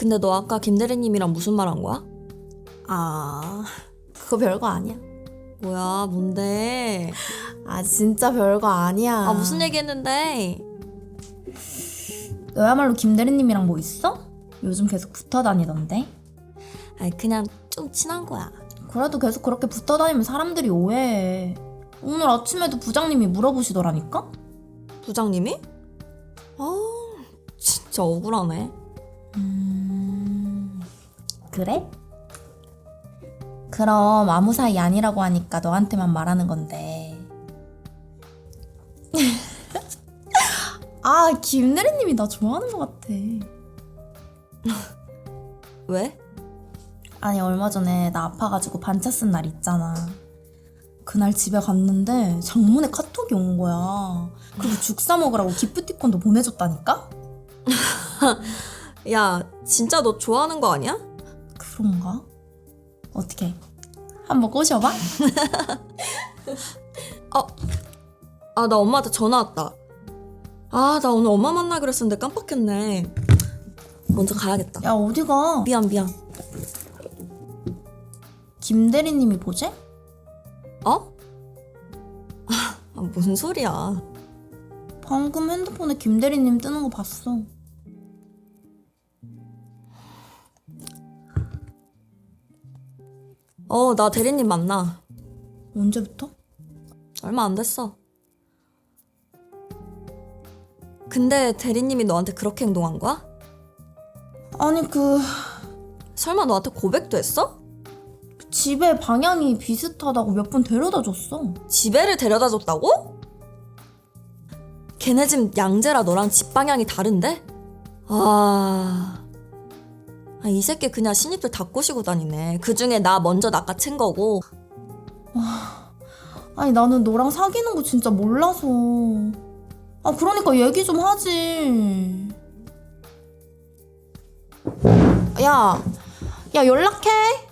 근데 너 아까 김대리님이랑 무슨 말 한 거야? 아, 그거 별거 아니야. 뭐야, 뭔데? 아, 진짜 별거 아니야. 아, 무슨 얘기 했는데? 너야말로 김대리님이랑 뭐 있어? 요즘 계속 붙어 다니던데. 아니, 그냥 좀 친한 거야. 그래도 계속 그렇게 붙어 다니면 사람들이 오해해. 오늘 아침에도 부장님이 물어보시더라니까? 부장님이? 아, 진짜 억울하네. 음... 그래? 그럼 아무 사이 아니라고 하니까 너한테만 말하는 건데. 아, 김대리님이 나 좋아하는 것 같아. 왜? 아니 얼마 전에 나 아파가지고 반차 쓴 날 있잖아. 그날 집에 갔는데 장문에 카톡이 온 거야. 그리고 죽 사 먹으라고 기프티콘도 보내줬다니까? 야, 진짜 너 좋아하는 거 아니야? 그런가? 어떻게? 한번 꼬셔봐? 아, 나 엄마한테 전화 왔다. 아, 나 오늘 엄마 만나기로 했었는데 깜빡했네. 먼저 가야겠다. 야 어디가? 미안, 미안. 김대리님이 보재? 어? 아, 무슨 소리야. 방금 핸드폰에 김대리님 뜨는 거 봤어. 어, 나 대리님 만나. 언제부터? 얼마 안 됐어. 근데 대리님이 너한테 그렇게 행동한 거야? 아니 그 설마 너한테 고백도 했어? 집에 방향이 비슷하다고 몇 번 데려다 줬어. 집에를 데려다 줬다고? 걔네 집 양재라 너랑 집 방향이 다른데? 아... 아, 이 새끼 그냥 신입들 다 꼬시고 다니네. 그 중에 나 먼저 낚아챈 거고. 아니 나는 너랑 사귀는 거 진짜 몰라서. 아 그러니까 얘기 좀 하지. 야, 야 연락해.